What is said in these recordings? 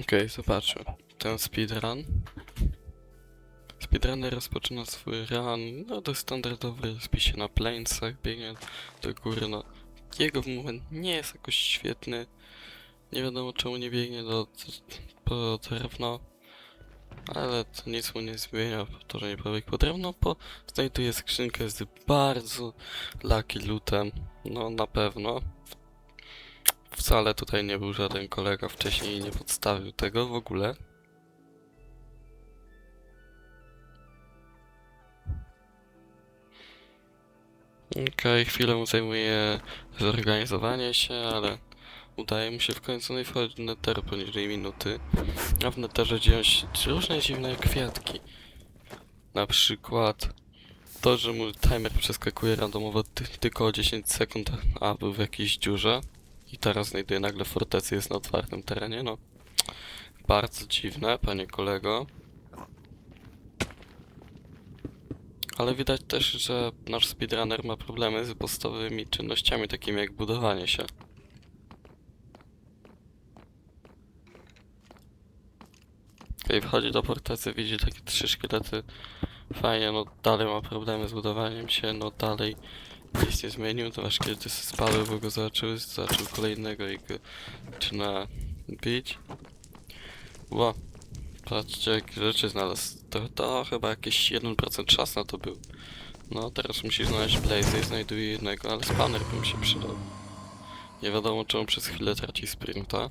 Okej, zobaczmy. Ten speedrun. Speedrunner rozpoczyna swój run, no to standardowy, spi się na planesach, biegnie do góry, no. Jego moment nie jest jakoś świetny. Nie wiadomo czemu nie biegnie do, po drewno. Ale to nic mu nie zmienia, to, że nie pobiegł po drewno, bo znajduje skrzynkę z bardzo lucky lootem. No na pewno. Wcale tutaj nie był żaden kolega wcześniej i nie podstawił tego w ogóle. Okej, chwilę mu zajmuje zorganizowanie się, ale udaje mu się w końcu no i wchodzi do netheru poniżej minuty. A w netherze dzieją się różne dziwne kwiatki. Na przykład to, że mu timer przeskakuje randomowo ty tylko o 10 sekund, a był w jakiejś dziurze. I teraz znajduje nagle fortecy, jest na otwartym terenie, no. Bardzo dziwne, panie kolego. Ale widać też, że nasz speedrunner ma problemy z podstawowymi czynnościami, takimi jak budowanie się. Okej, wchodzi do fortecy, widzi takie trzy szkielety. Fajnie, no dalej ma problemy z budowaniem się, no dalej nic nie zmienił, to aż kiedy spadły, bo go zobaczyły, zobaczył kolejnego i go zaczyna bić. Ło, patrzcie jakie rzeczy znalazł. To, to chyba jakieś 1% czas na to był. No, teraz musi znaleźć Blaze i znajduje jednego, ale spawner by mu się przydał. Nie wiadomo czemu przez chwilę traci sprinta.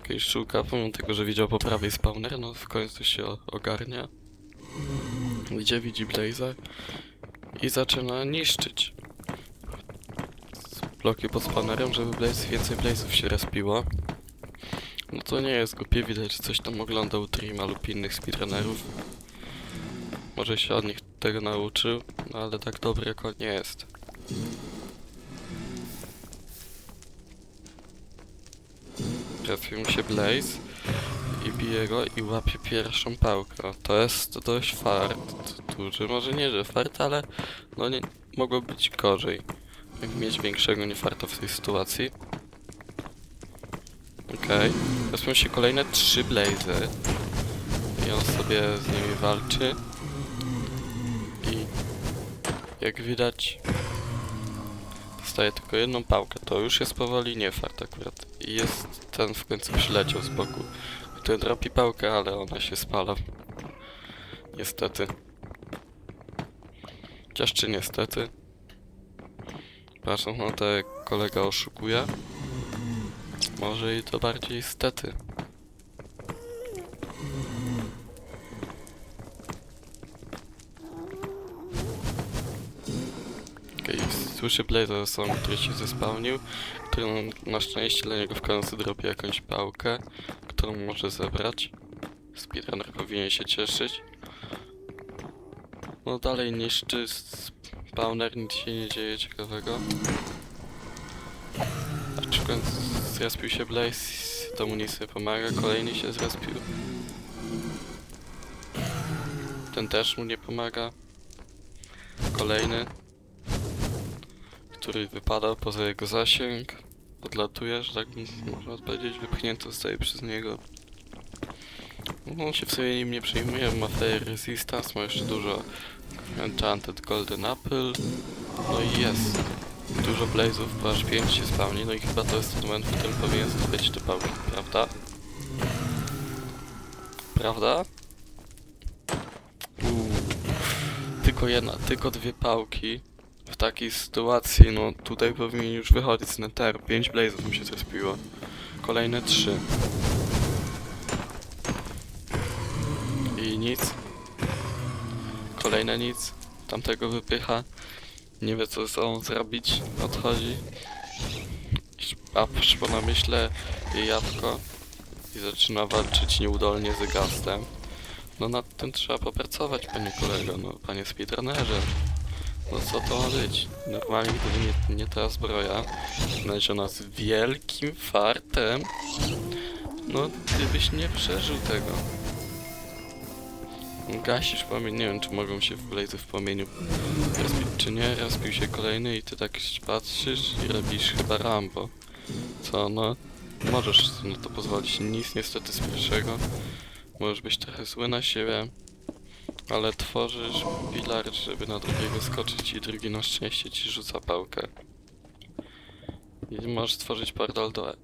Okej, szuka, pomimo tego, że widział po prawej spawner, no w końcu się ogarnia. Gdzie widzi Blaze'a i zaczyna niszczyć bloki pod spawnerem, żeby Blaze, więcej Blaze'ów się respiło. No to nie jest głupie, widać, że coś tam oglądał Trima lub innych speedrunnerów. Może się od nich tego nauczył, no ale tak dobry jak on nie jest. Trafił mu się Blaze i bije go i łapie pierwszą pałkę. To jest dość fart duży, może nie, że fart, ale no nie, mogło być gorzej. Mieć większego niefarta w tej sytuacji. Okej. Okay. się kolejne trzy blazy. I on sobie z nimi walczy. I jak widać dostaje tylko jedną pałkę. To już jest powoli niefart akurat. I jest ten w końcu przyleciał z boku. Który dropi pałkę, ale ona się spala. Niestety. Chociaż czy niestety. Patrząc na to, jak kolega oszukuje. Może i to bardziej stety. Okej, słyszy Blazer są, który się zespałnił, który na szczęście dla niego w końcu dropi jakąś pałkę, którą może zebrać. Speedrunner powinien się cieszyć. No dalej niszczy spawner, nic się nie dzieje ciekawego. Aczkolwiek zrespił się Blaze, to mu nic nie pomaga, kolejny się zrespił. Ten też mu nie pomaga. Kolejny, który wypada poza jego zasięg, odlatuje, że tak można powiedzieć, wypchnięty zostaje przez niego. No, on się w sobie nim nie przejmuje, ma Flare Resistance, ma jeszcze dużo Enchanted Golden Apple, no i jest. Dużo blazów, bo aż 5 się spawni, no i chyba to jest ten moment, w którym powinien zdobyć te pałki, prawda? Prawda? Uuu. Tylko jedna, tylko dwie pałki. W takiej sytuacji, no tutaj powinien już wychodzić z netheru. 5 blazów mu się zespiło. Kolejne 3. I nic. Kolejne nic. Tamtego wypycha. Nie wie co ze sobą zrobić. Odchodzi. A po namyśle je jabłko. I zaczyna walczyć nieudolnie z gastem. No nad tym trzeba popracować, panie kolego, no panie speedrunnerze. No co to ma być? Normalnie gdyby nie, nie ta zbroja, znaleziona z wielkim fartem, no gdybyś nie przeżył tego. Gasisz płomień, nie wiem czy mogą się w blejzy w płomieniu rozbić czy nie, rozbił się kolejny i ty tak patrzysz i robisz chyba Rambo. Co no? możesz no to pozwolić. Nic niestety z pierwszego. Możesz być trochę zły na siebie. Ale tworzysz pilar, żeby na drugiego skoczyć i drugi na szczęście ci rzuca pałkę. I możesz stworzyć portal do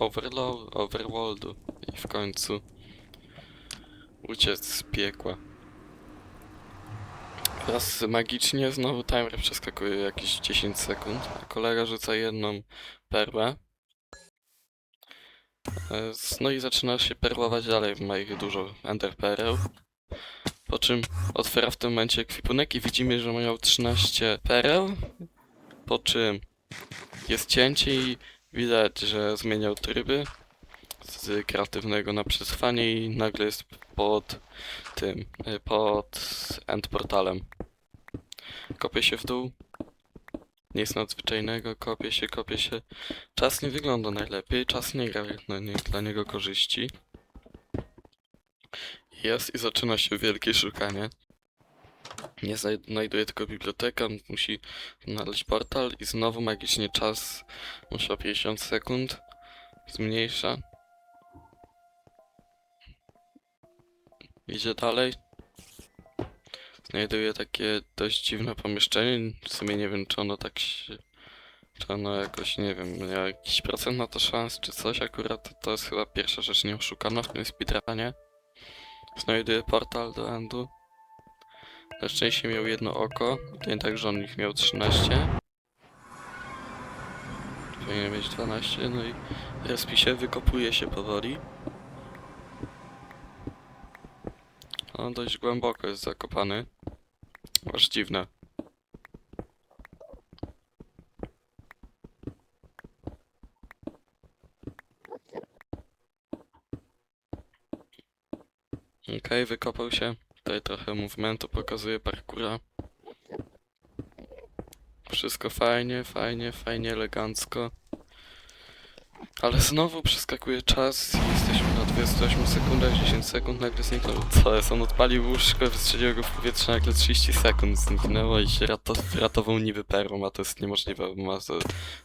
Overlo- Overworldu i w końcu uciec z piekła. Teraz magicznie znowu timer przeskakuje jakieś 10 sekund. a Kolega rzuca jedną perłę. E, No i zaczyna się perłować dalej, ma ich dużo ender pereł. Po czym otwiera w tym momencie ekwipunek i widzimy, że miał 13 pereł. Po czym jest cięcie i widać, że zmieniał tryby z kreatywnego na przetrwanie i nagle jest pod tym, y, pod end portalem. Kopie się w dół. Nic nadzwyczajnego, kopie się, kopie się. Czas nie wygląda najlepiej, czas nie gra na nie, dla niego korzyści. Jest i zaczyna się wielkie szukanie. Nie znaj- znajduje tylko bibliotekę, on musi znaleźć portal i znowu magicznie czas o 50 sekund zmniejsza. Idzie dalej. Znajduje takie dość dziwne pomieszczenie. W sumie nie wiem, czy ono tak się. Czy ono jakoś, nie wiem, miał jakiś procent na to szans, czy coś. Akurat to jest chyba pierwsza rzecz nieoszukana w tym speedrunie. Znajduje portal do endu. Na szczęście miał jedno oko. To nie tak, że on ich miał 13. Powinien mieć 12, no i respi wykopuje się powoli. On dość głęboko jest zakopany. Aż dziwne. Okej, wykopał się. Tutaj trochę movementu pokazuje parkura. Wszystko fajnie, fajnie, fajnie, elegancko. Ale znowu przeskakuje czas i jesteśmy na 28 sekundach, 10 sekund, nagle zniknął. Co jest? On odpalił łóżko, wystrzelił go w powietrze, nagle 30 sekund zniknęło i się rato ratował niby perłą, a to jest niemożliwe, bo ma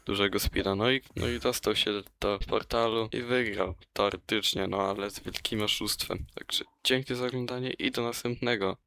dużego speeda. No i, no i dostał się do portalu i wygrał. Teoretycznie, no ale z wielkim oszustwem. Także dzięki za oglądanie i do następnego.